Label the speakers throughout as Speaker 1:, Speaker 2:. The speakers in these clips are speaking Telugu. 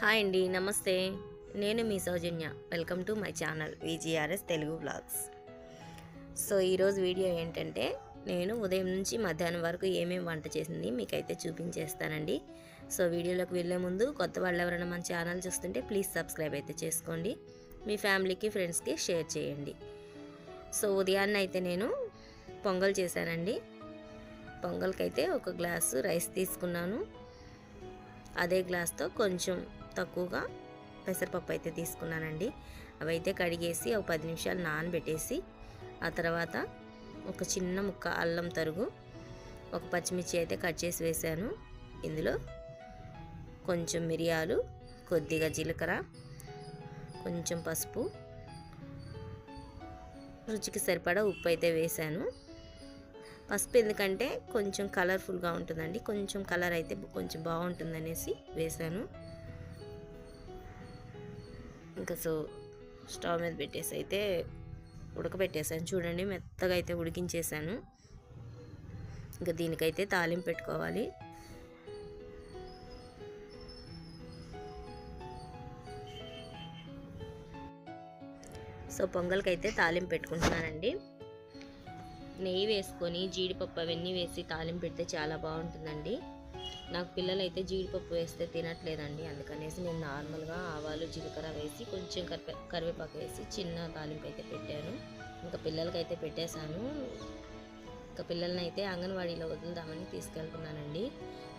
Speaker 1: హాయ్ అండి నమస్తే. నేను మీ Soujanya. Welcome to my channel VGRS Telugu blogs so ఈరోజు వీడియో ఏంటంటే నేను ఉదయం నుంచి మధ్యాహ్నం వరకు ఏమేమి వంట చేసింది మీకైతే చూపించేస్తానండి. సో వీడియోలోకి వెళ్ళే ముందు కొత్త వాళ్ళు ఎవరైనా మన ఛానల్ చూస్తుంటే ప్లీజ్ సబ్స్క్రైబ్ అయితే చేసుకోండి. మీ ఫ్యామిలీకి ఫ్రెండ్స్కి షేర్ చేయండి. సో ఉదయాన్నే అయితే నేను పొంగల్ చేశానండి. పొంగల్కి అయితే ఒక గ్లాసు రైస్ తీసుకున్నాను. అదే గ్లాస్తో కొంచెం తక్కువగా పెసరపప్పు అయితే తీసుకున్నానండి. అవి అయితే కడిగేసి ఒక పది నిమిషాలు నానబెట్టేసి ఆ తర్వాత ఒక చిన్న ముక్క అల్లం తరుగు ఒక పచ్చిమిర్చి అయితే కట్ చేసి వేసాను. ఇందులో కొంచెం మిరియాలు కొద్దిగా జీలకర్ర కొంచెం పసుపు రుచికి సరిపడా ఉప్పు అయితే వేసాను. పసుపు ఎందుకంటే కొంచెం కలర్ఫుల్గా ఉంటుందండి. కొంచెం కలర్ అయితే కొంచెం బాగుంటుందనేసి వేసాను. ఇంకా సో స్టవ్ మీద పెట్టేసి అయితే ఉడకబెట్టేసాను. చూడండి మెత్తగా అయితే ఉడికించేసాను. ఇంకా దీనికైతే తాలింపు పెట్టుకోవాలి. సో పొంగల్కైతే తాలింపు పెట్టుకుంటున్నానండి. నెయ్యి వేసుకొని జీడిపప్పు అవన్నీ వేసి తాలింపు పెడితే చాలా బాగుంటుందండి. నాకు పిల్లలు అయితే జీడిపప్పు వేస్తే తినట్లేదండి. అందుకనేసి నేను నార్మల్గా ఆవాలు జీలకర్ర వేసి కొంచెం కరివే కరివేపాకు వేసి చిన్న తాలింపు అయితే పెట్టాను. ఇంకా పిల్లలకైతే పెట్టేశాను. ఇంకా పిల్లల్ని అయితే అంగన్వాడీలో వదులుదామని తీసుకెళ్తున్నానండి.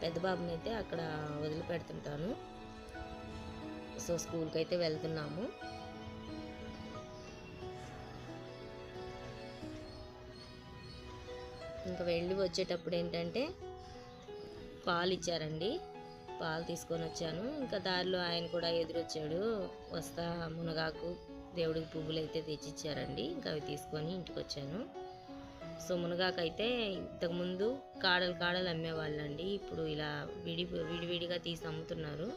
Speaker 1: పెద్ద బాబుని అయితే అక్కడ వదిలిపెడుతుంటాను. సో స్కూల్కి అయితే వెళ్తున్నాము. ఇంకా వెళ్ళి వచ్చేటప్పుడు ఏంటంటే పాలు ఇచ్చారండి పాలు తీసుకొని వచ్చాను. ఇంకా దారిలో ఆయన కూడా ఎదురొచ్చాడు. వస్తా మునగాకు దేవుడికి పువ్వులు అయితే తెచ్చిచ్చారండి. ఇంకా అవి తీసుకొని ఇంటికి వచ్చాను సో మునగాకు అయితే ఇంతకుముందు కాడలు కాడలు అమ్మేవాళ్ళండి. ఇప్పుడు ఇలా విడి విడివిడిగా తీసి అమ్ముతున్నారు.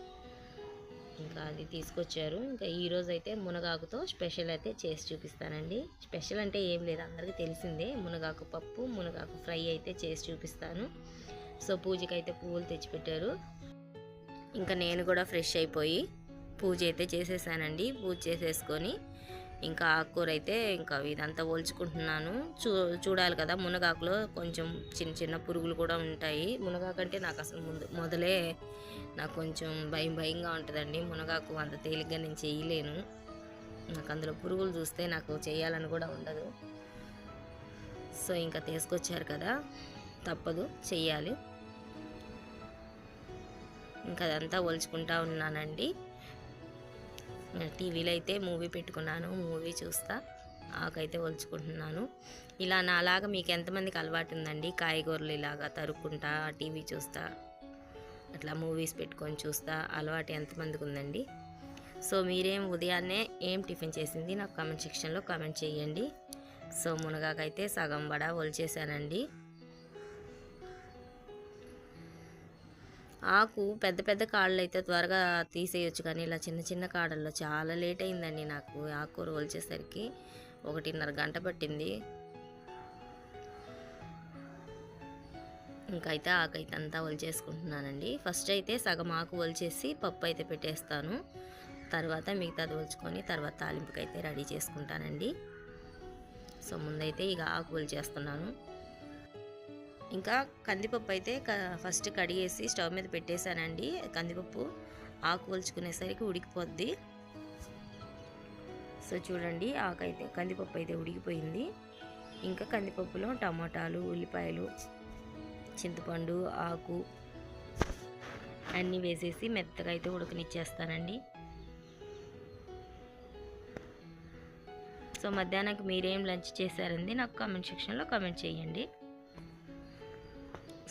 Speaker 1: ఇంకా అది తీసుకొచ్చారు. ఇంకా ఈరోజు అయితే మునగాకుతో స్పెషల్ అయితే చేసి చూపిస్తానండి. స్పెషల్ అంటే ఏం లేదు. అందరికీ తెలిసిందే. మునగాకు పప్పు మునగాకు ఫ్రై అయితే చేసి చూపిస్తాను. సో పూజకి అయితే పువ్వులు తెచ్చిపెట్టారు. ఇంకా నేను కూడా ఫ్రెష్ అయిపోయి పూజ అయితే చేసేసానండి. పూజ చేసేసుకొని ఇంకా ఆకుకూర అయితే ఇంకా ఇదంతా ఒలుచుకుంటున్నాను. చూ చూడాలి కదా మునగాకులో కొంచెం చిన్న చిన్న పురుగులు కూడా ఉంటాయి. మునగాకు అంటే నాకు అసలు ముందు మొదలే నాకు కొంచెం భయం భయంగా ఉంటుందండి. మునగాకు అంత తేలిగ్గా నేను చేయలేను. నాకు అందులో పురుగులు చూస్తే నాకు చేయాలని కూడా ఉండదు. సో ఇంకా తీసుకొచ్చారు కదా తప్పదు చెయ్యాలి. ఇంకా అదంతా ఒలుచుకుంటా ఉన్నానండి. టీవీలో అయితే మూవీ పెట్టుకున్నాను మూవీ చూస్తా ఆకైతే ఒలుచుకుంటున్నాను. ఇలా నాలాగా మీకు ఎంతమందికి అలవాటు ఉందండి కాయగూరలు ఇలాగా తరుక్కుంటా టీవీ చూస్తా అట్లా మూవీస్ పెట్టుకొని చూస్తా అలవాటు ఎంతమందికి ఉందండి సో మీరేం ఉదయాన్నే ఏం టిఫిన్ చేసింది? నాకు కామెంట్ సెక్షన్లో కామెంట్ చేయండి. సో మునగాకైతే సగం వడ ఒలిచేసానండి ఆకు పెద్ద పెద్ద కాళ్ళు అయితే త్వరగా తీసేయొచ్చు కానీ ఇలా చిన్న చిన్న కాడల్లో చాలా లేట్ అయిందండి నాకు. ఆకుకూర ఒలిచేసరికి ఒకటిన్నర గంట పట్టింది. ఇంకా అయితే ఆకైతే అంతా ఒలిచేసుకుంటున్నానండి. ఫస్ట్ అయితే సగం ఆకు ఒలిచేసి పప్పు అయితే పెట్టేస్తాను. తర్వాత మిగతాది ఒలుచుకొని తర్వాత తాలింపుకైతే రెడీ చేసుకుంటానండి. సో ముందైతే ఇక ఆకు ఒలిచేస్తున్నాను. ఇంకా కందిపప్పు అయితే ఫస్ట్ కడిగేసి స్టవ్ మీద పెట్టేశానండి. కందిపప్పు ఆకు వలుచుకునేసరికి ఉడికిపోద్ది. సో చూడండి ఆకు అయితే కందిపప్పు అయితే ఉడికిపోయింది. ఇంకా కందిపప్పులో టమాటాలు ఉల్లిపాయలు చింతపండు ఆకు అన్నీ వేసేసి మెత్తగా అయితే ఉడకనిచ్చేస్తానండి. సో మధ్యాహ్నానికి మీరేం లంచ్ చేశారండి నాకు కామెంట్ సెక్షన్లో కామెంట్ చేయండి.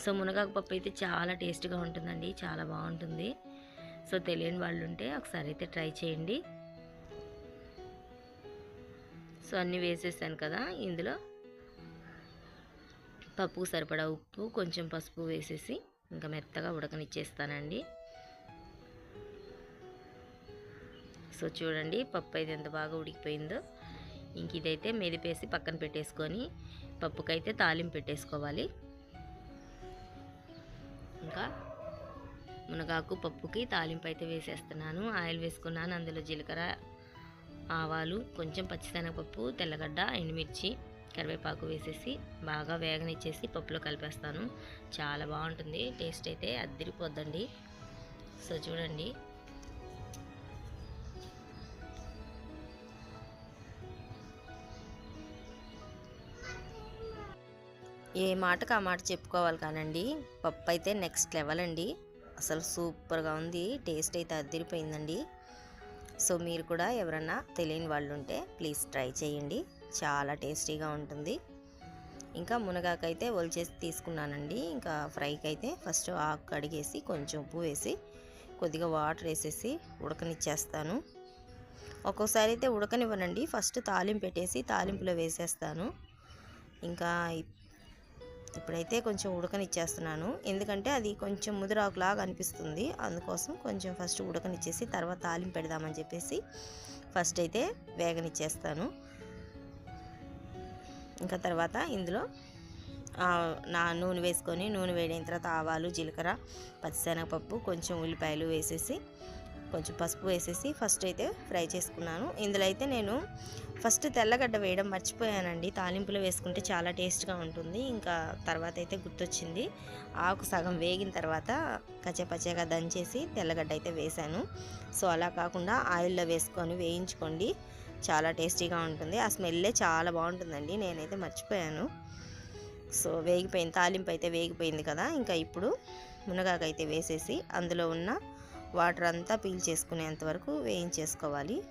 Speaker 1: సో మునగాకు పప్పు అయితే చాలా టేస్ట్గా ఉంటుందండి. చాలా బాగుంటుంది. సో తెలియని వాళ్ళు ఉంటే ఒకసారి అయితే ట్రై చేయండి. సో అన్నీ వేసేసాను కదా ఇందులో పప్పుకు సరిపడా ఉప్పు కొంచెం పసుపు వేసేసి ఇంకా మెత్తగా ఉడకనిచ్చేస్తానండి. సో చూడండి పప్పు అయితే ఎంత బాగా ఉడికిపోయిందో. ఇంక ఇదైతే మెదిపేసి పక్కన పెట్టేసుకొని పప్పుకైతే తాలింపు పెట్టేసుకోవాలి. ఇంకా మునగాకు పప్పుకి తాలింపు అయితే వేసేస్తున్నాను. ఆయిల్ వేసుకున్నాను. అందులో జీలకర్ర ఆవాలు కొంచెం పచ్చిశనగపప్పు తెల్లగడ్డ ఎండుమిర్చి కరివేపాకు వేసేసి బాగా వేగనిచ్చేసి పప్పులో కలిపేస్తాను. చాలా బాగుంటుంది. టేస్ట్ అయితే అద్దరిపోద్దండి సో చూడండి. ఏ మాటకు ఆ మాట చెప్పుకోవాలి కానండి. పప్పు అయితే నెక్స్ట్ లెవెల్ అండి. అసలు సూపర్గా ఉంది. టేస్ట్ అయితే అదిరిపోయిందండి. సో మీరు కూడా ఎవరన్నా తెలియని వాళ్ళు ఉంటే ప్లీజ్ ట్రై చేయండి. చాలా టేస్టీగా ఉంటుంది. ఇంకా మునగాకైతే ఒలిచేసి తీసుకున్నానండి. ఇంకా ఫ్రైకి అయితే ఫస్ట్ ఆకు కడిగేసి కొంచెం ఉప్పు వేసి కొద్దిగా వాటర్ వేసేసి ఉడకనిచ్చేస్తాను. ఒక్కోసారి అయితే ఉడకనివ్వనండి. ఫస్ట్ తాలింపు పెట్టేసి తాలింపులో వేసేస్తాను. ఇంకా ఇప్పుడైతే కొంచెం ఉడకనిచ్చేస్తున్నాను. ఎందుకంటే అది కొంచెం ముదిరాకులాగా అనిపిస్తుంది. అందుకోసం కొంచెం ఫస్ట్ ఉడకనిచ్చేసి తర్వాత తాలింపు పెడదామని చెప్పేసి ఫస్ట్ అయితే వేగనిచ్చేస్తాను. ఇంకా తర్వాత ఇందులో నా నూనె వేసుకొని నూనె వేడైన తర్వాత ఆవాలు జీలకర్ర పచ్చిశనగపప్పు కొంచెం ఉల్లిపాయలు వేసేసి కొంచెం పసుపు వేసేసి ఫస్ట్ అయితే ఫ్రై చేసుకున్నాను. ఇందులో అయితే నేను ఫస్ట్ తెల్లగడ్డ వేయడం మర్చిపోయానండి. తాలింపులో వేసుకుంటే చాలా టేస్ట్గా ఉంటుంది. ఇంకా తర్వాత అయితే గుర్తొచ్చింది. ఆకు సగం వేగిన తర్వాత కచ్చపచ్చగా దంచేసి తెల్లగడ్డ అయితే వేశాను సో అలా కాకుండా ఆయిల్లో వేసుకొని వేయించుకోండి. చాలా టేస్టీగా ఉంటుంది. ఆ స్మెల్లే చాలా బాగుంటుందండి. నేనైతే మర్చిపోయాను. సో వేగిపోయింది. తాలింపు అయితే వేగిపోయింది కదా. ఇంకా ఇప్పుడు మునగాకు అయితే వేసేసి అందులో ఉన్న వాటర్ అంతా పీల్ చేసుకునేంత వరకు వేయించేసుకోవాలి.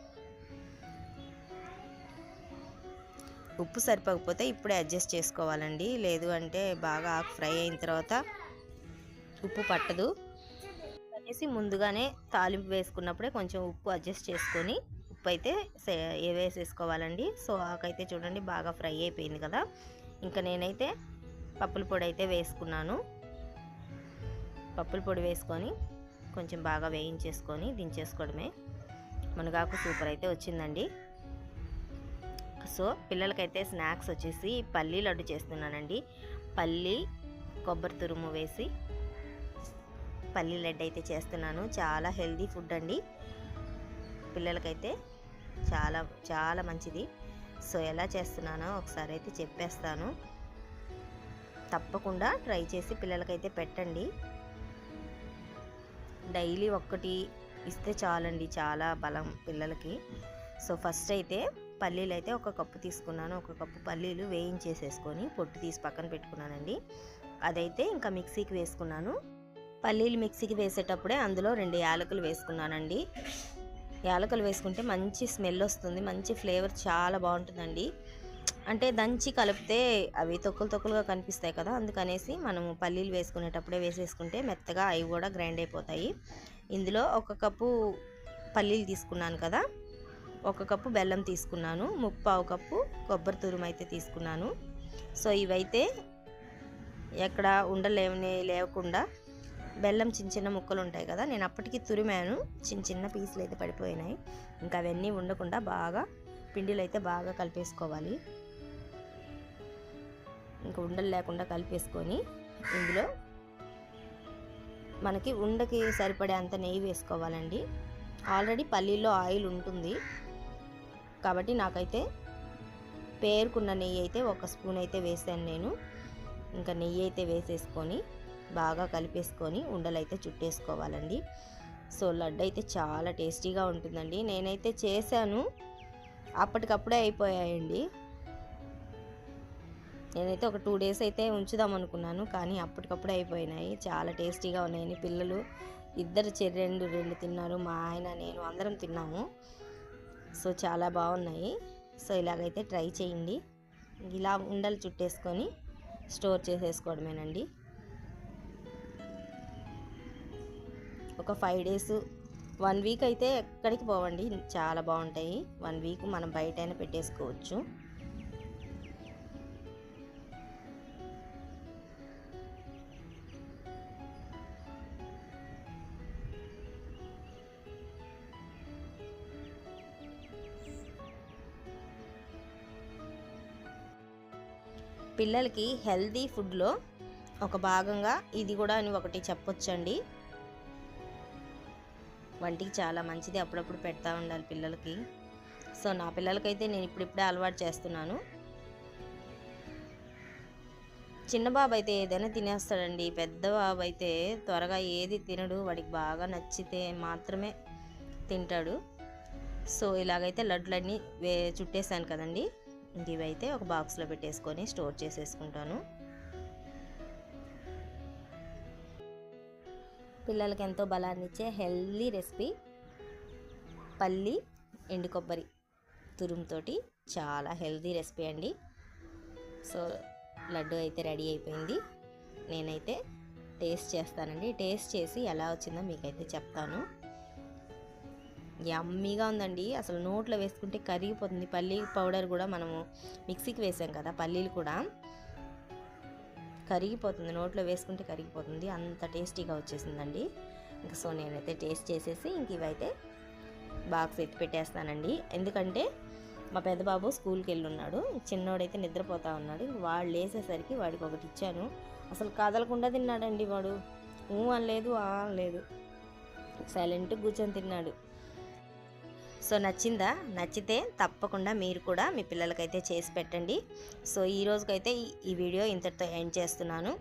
Speaker 1: ఉప్పు సరిపోకపోతే ఇప్పుడే అడ్జస్ట్ చేసుకోవాలండి. లేదు అంటే బాగా ఆకు ఫ్రై అయిన తర్వాత ఉప్పు పట్టదు. అనేసి ముందుగానే తాలింపు వేసుకున్నప్పుడే కొంచెం ఉప్పు అడ్జస్ట్ చేసుకొని ఉప్పు అయితే సే- వేసేసుకోవాలండి. సో ఆకైతే చూడండి బాగా ఫ్రై అయిపోయింది కదా. ఇంకా నేనైతే పప్పుల పొడి అయితే వేసుకున్నాను. పప్పుల పొడి వేసుకొని కొంచెం బాగా వేయించేసుకొని దించేసుకోవడమే. మునగాకు సూపర్ అయితే వచ్చిందండి. సో పిల్లలకైతే స్నాక్స్ వచ్చేసి పల్లీ లడ్డు చేస్తున్నానండి. పల్లి కొబ్బరి తురుము వేసి పల్లి లడ్డు అయితే చేస్తున్నాను. చాలా హెల్దీ ఫుడ్ అండి. పిల్లలకైతే చాలా చాలా మంచిది. సో ఎలా చేస్తున్నానో ఒకసారి అయితే చెప్పేస్తాను. తప్పకుండా ట్రై చేసి పిల్లలకైతే పెట్టండి. డైలీ ఒక్కటి ఇస్తే చాలండి చాలా బలం పిల్లలకి. సో ఫస్ట్ అయితే పల్లీలు అయితే ఒక కప్పు తీసుకున్నాను. ఒక కప్పు పల్లీలు వేయించేసేసుకొని పొట్టు తీసి పక్కన పెట్టుకున్నానండి. అదైతే ఇంకా మిక్సీకి వేసుకున్నాను. పల్లీలు మిక్సీకి వేసేటప్పుడే అందులో రెండు యాలకులు వేసుకున్నానండి. యాలకులు వేసుకుంటే మంచి స్మెల్ వస్తుంది. మంచి ఫ్లేవర్ చాలా బాగుంటుందండి. అంటే దంచి కలిపితే అవి తొక్కులు తొక్కులుగా కనిపిస్తాయి కదా అందుకనేసి మనము పల్లీలు వేసుకునేటప్పుడే వేసేసుకుంటే మెత్తగా అవి కూడా గ్రైండ్ అయిపోతాయి. ఇందులో ఒక కప్పు పల్లీలు తీసుకున్నాను కదా ఒక కప్పు బెల్లం తీసుకున్నాను ముప్పావు కప్పు కొబ్బరి తురుము అయితే తీసుకున్నాను. సో ఇవైతే ఎక్కడ ఉండలేని లేకుండా బెల్లం చిన్న చిన్న ముక్కలు ఉంటాయి కదా నేను అప్పటికి తురిమాను చిన్న చిన్న పీసులు అయితే పడిపోయినాయి. ఇంకా అవన్నీ ఉండకుండా బాగా పిండిలో అయితే బాగా కలిపేసుకోవాలి. ఇంకా ఉండలు లేకుండా కలిపేసుకొని ఇందులో మనకి ఉండకి సరిపడే అంత నెయ్యి వేసుకోవాలండి. ఆల్రెడీ పల్లీలో ఆయిల్ ఉంటుంది. కాబట్టి నాకైతే పేరుకున్న నెయ్యి అయితే ఒక స్పూన్ అయితే వేసాను నేను. ఇంకా నెయ్యి అయితే వేసేసుకొని బాగా కలిపేసుకొని ఉండలైతే చుట్టేసుకోవాలండి. సో లడ్డు అయితే చాలా టేస్టీగా ఉంటుందండి. నేనైతే చేశాను. అప్పటికప్పుడే అయిపోయాయండి. నేనైతే ఒక టూ డేస్ అయితే ఉంచుదాం అనుకున్నాను కానీ అప్పటికప్పుడు అయిపోయినాయి. చాలా టేస్టీగా ఉన్నాయని పిల్లలు. ఇద్దరు చె- రెండు రెండు తిన్నారు మా ఆయన నేను అందరం తిన్నాము. సో చాలా బాగున్నాయి. సో ఇలాగైతే ట్రై చేయండి. ఇలా ఉండలు చుట్టేసుకొని స్టోర్ చేసేసుకోవడమేనండి. ఒక ఫైవ్ డేస్ వన్ వీక్ అయితే ఎక్కడికి పోవండి. చాలా బాగుంటాయి. వన్ వీక్ మనం బయటైనా పెట్టేసుకోవచ్చు. పిల్లలకి హెల్దీ ఫుడ్లో ఒక భాగంగా ఇది కూడా అని ఒకటి చెప్పొచ్చండి. వంటికి చాలా మంచిది అప్పుడప్పుడు పెడతా ఉండాలి పిల్లలకి. సో నా పిల్లలకైతే నేను ఇప్పుడిప్పుడే అలవాటు చేస్తున్నాను. చిన్న బాబు అయితే ఏదైనా తినేస్తాడండి. పెద్ద బాబు అయితే త్వరగా ఏది తినడు. వాడికి బాగా నచ్చితే మాత్రమే తింటాడు. సో ఇలాగైతే లడ్లన్నీ వే చుట్టేసాను కదండి. ఇవైతే ఒక బాక్స్లో పెట్టేసుకొని స్టోర్ చేసేసుకుంటాను. పిల్లలకి ఎంతో బలాన్ని ఇచ్చే హెల్దీ రెసిపీ పల్లి ఎండు కొబ్బరి తురుముతోటి చాలా హెల్దీ రెసిపీ అండి. సో లడ్డు అయితే రెడీ అయిపోయింది. నేనైతే టేస్ట్ చేస్తానండి. టేస్ట్ చేసి ఎలా వచ్చిందో మీకైతే చెప్తాను. యమ్మీగా ఉందండి. అసలు నోట్లో వేసుకుంటే కరిగిపోతుంది. పల్లీ పౌడర్ కూడా మనము మిక్సీకి వేసాం కదా పల్లీలు కూడా. కరిగిపోతుంది. నోట్లో వేసుకుంటే కరిగిపోతుంది. అంత టేస్టీగా వచ్చేసిందండి. ఇంకా సో నేనైతే టేస్ట్ చేసేసి ఇంక ఇవైతే బాక్స్ ఎత్తి పెట్టేస్తానండి. ఎందుకంటే మా పెద్దబాబు స్కూల్కి వెళ్ళి ఉన్నాడు చిన్నోడైతే నిద్రపోతా ఉన్నాడు. వాళ్ళు వాడు లేసేసరికి వాడికి ఒకటి ఇచ్చాను. అసలు కదలకుండా తిన్నాడండి వాడు. ఊ అనలేదు ఆ అనలేదు. సైలెంట్ కూర్చొని తిన్నాడు. సో నచ్చిందా? నచ్చితే తప్పకుండా మీరు కూడా మీ పిల్లలకైతే చేసి పెట్టండి. సో ఈ రోజుకైతే ఈ- వీడియో ఇంతటితో ఎండ్ చేస్తున్నాను.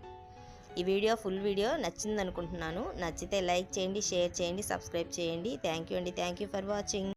Speaker 1: ఈ వీడియో ఫుల్ వీడియో నచ్చిందనుకుంటున్నాను. నచ్చితే లైక్ చేయండి షేర్ చేయండి సబ్స్క్రైబ్ చేయండి. థ్యాంక్ యూ అండి. Thank you for watching.